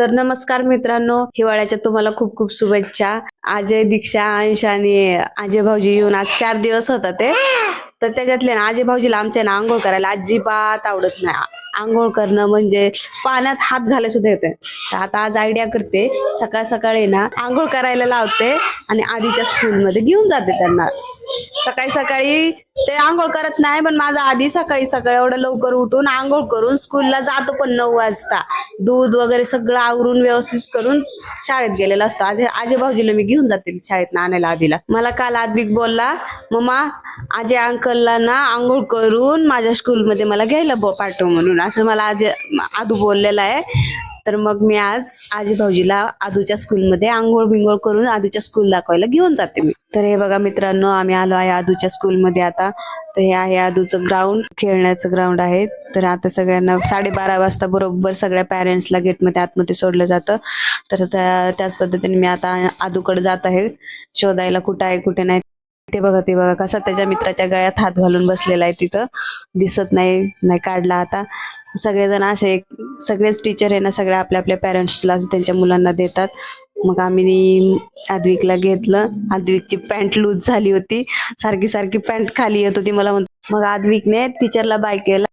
तर नमस्कार मित्रांनो हिवाळ्याच्या तुम्हाला खूप खूप शुभेच्छा. अजय दीक्षा अंश आणि अजय भाऊजी येऊन आज चार दिवस होता ते. तर त्याच्यातले ना अजय भाऊजीला आमच्या ना आंघोळ करायला अजिबात आवडत नाही. आंघोळ करणं म्हणजे पाण्यात हात घालायला सुद्धा येते तर आता आज आयडिया करते सकाळ सकाळी ना आंघोळ करायला लावते आणि आधीच्या स्कूलमध्ये घेऊन जाते त्यांना. सकाळी सकाळी ते आंघोळ करत नाही पण माझा आधी सकाळी सकाळी एवढं लवकर उठून आंघोळ करून स्कूलला जातो पण नऊ वाजता. दूध वगैरे सगळं आवरून व्यवस्थित करून शाळेत गेलेला असतो. आजे आजे भाऊजीला मी घेऊन जाते शाळेत आणायला आधीला. मला काल आद्विक बोलला मम्मा आजे अंकलला ना आंघोळ करून माझ्या स्कूलमध्ये मला घ्यायला ब- पाठव म्हणून. असं मला आज आदू बोललेला आहे. तर मग मी आज आजी भाऊजीला आजूच्या स्कूलमध्ये आंघोळ बिंघोळ करून आधीच्या स्कूल दाखवायला घेऊन जाते मी. तर हे बघा मित्रांनो आम्ही आलो आहे आदूच्या स्कूलमध्ये आता. तर हे आहे आदूचं ग्राउंड खेळण्याचं ग्राउंड आहे. तर आता सगळ्यांना साडेबारा वाजता बरोबर सगळ्या पॅरेंट्सला गेटमध्ये आतमध्ये सोडलं जातं. तर त्या- त्याच पद्धतीने मी आता आदूकडे जात आहे. शोधायला कुठं आहे कुठे नाही. ते बघा ते बघा कसा त्याच्या मित्राच्या गळ्यात हात घालून बसलेला आहे तिथं. दिसत नाही नाही काढला आता. सगळेजण असे सगळेच टीचर आहे ना सगळ्या आपल्या आपल्या पॅरेंट्सला त्यांच्या मुलांना देतात. मग आम्ही आद्विकला घेतलं. आद्विकची पॅन्ट लूज झाली होती. सारखी सारखी पॅन्ट खाली येत होती. मला मग आद्विकने टीचरला बाय केला.